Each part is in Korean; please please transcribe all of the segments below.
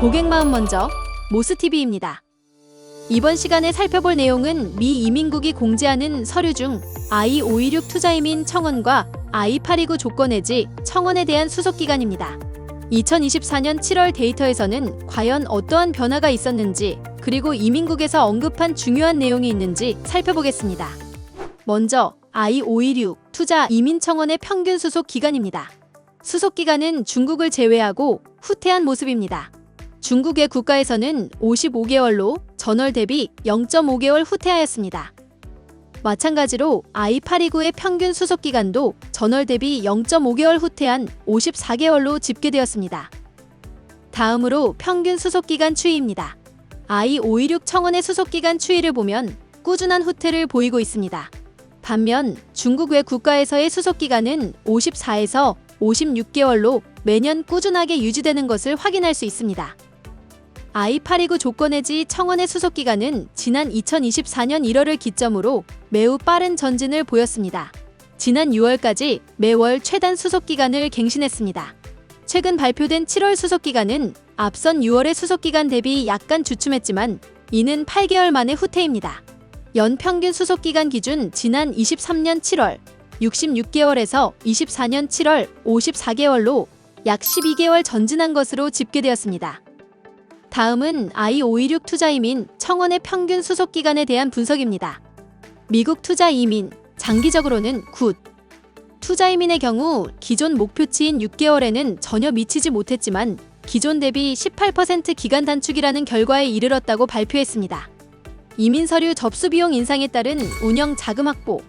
고객 마음 먼저 모스TV입니다. 이번 시간에 살펴볼 내용은 미 이민국이 공지하는 서류 중 I526 투자이민 청원과 I829 조건해지 청원에 대한 수속 기간입니다. 2024년 7월 데이터에서는 과연 어떠한 변화가 있었는지 그리고 이민국에서 언급한 중요한 내용이 있는지 살펴보겠습니다. 먼저 I526 투자 이민 청원의 평균 수속 기간입니다. 수속 기간은 중국을 제외하고 후퇴한 모습입니다. 중국의 국가에서는 55개월로 전월 대비 0.5개월 후퇴하였습니다. 마찬가지로 I829의 평균 수속 기간도 전월 대비 0.5개월 후퇴한 54개월로 집계되었습니다. 다음으로 평균 수속 기간 추이입니다. I526 청원의 수속 기간 추이를 보면 꾸준한 후퇴를 보이고 있습니다. 반면 중국 외 국가에서의 수속 기간은 54에서 56개월로 매년 꾸준하게 유지되는 것을 확인할 수 있습니다. I829 조건해지 청원의 수속 기간은 지난 2024년 1월을 기점으로 매우 빠른 전진을 보였습니다. 지난 6월까지 매월 최단 수속 기간을 갱신했습니다. 최근 발표된 7월 수속 기간은 앞선 6월의 수속 기간 대비 약간 주춤했지만 이는 8개월 만의 후퇴입니다. 연 평균 수속 기간 기준 지난 23년 7월 66개월에서 24년 7월 54개월로 약 12개월 전진한 것으로 집계되었습니다. 다음은 I526 투자 이민 청원의 평균 수속 기간에 대한 분석입니다. 미국 투자 이민 장기적으로는 굿. 투자 이민의 경우 기존 목표치인 6개월에는 전혀 미치지 못했지만 기존 대비 18% 기간 단축이라는 결과에 이르렀다고 발표했습니다. 이민 서류 접수 비용 인상에 따른 운영 자금 확보.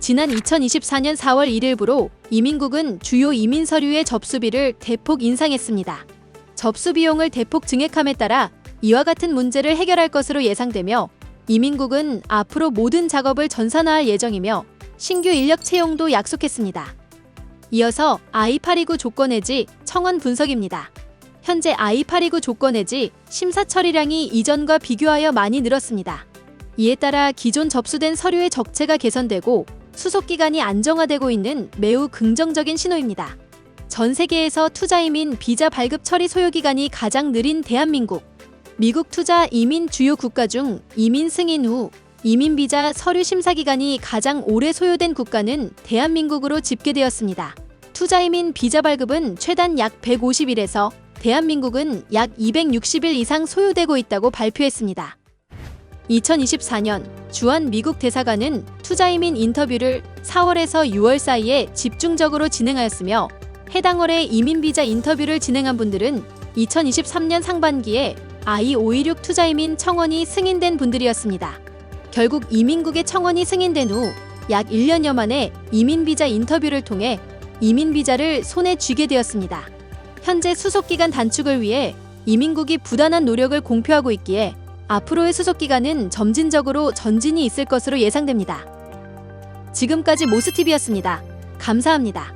지난 2024년 4월 1일부로 이민국은 주요 이민 서류의 접수비를 대폭 인상했습니다. 접수 비용을 대폭 증액함에 따라 이와 같은 문제를 해결할 것으로 예상되며 이민국은 앞으로 모든 작업을 전산화할 예정이며 신규 인력 채용도 약속했습니다. 이어서 I829 조건 해지 청원 분석입니다. 현재 I829 조건 해지 심사 처리량이 이전과 비교하여 많이 늘었습니다. 이에 따라 기존 접수된 서류의 적체가 개선되고 수속 기간이 안정화되고 있는 매우 긍정적인 신호입니다. 전 세계에서 투자 이민 비자 발급 처리 소요 기간이 가장 느린 대한민국. 미국 투자 이민 주요 국가 중 이민 승인 후 이민 비자 서류 심사 기간이 가장 오래 소요된 국가는 대한민국으로 집계되었습니다. 투자 이민 비자 발급은 최단 약 150일에서 대한민국은 약 260일 이상 소요되고 있다고 발표했습니다. 2024년 주한 미국 대사관은 투자 이민 인터뷰를 4월에서 6월 사이에 집중적으로 진행하였으며 해당 월에 이민 비자 인터뷰를 진행한 분들은 2023년 상반기에 I526 투자 이민 청원이 승인된 분들이었습니다. 결국 이민국의 청원이 승인된 후 약 1년여 만에 이민 비자 인터뷰를 통해 이민 비자를 손에 쥐게 되었습니다. 현재 수속 기간 단축을 위해 이민국이 부단한 노력을 공표하고 있기에 앞으로의 수속 기간은 점진적으로 전진이 있을 것으로 예상됩니다. 지금까지 모스TV였습니다. 감사합니다.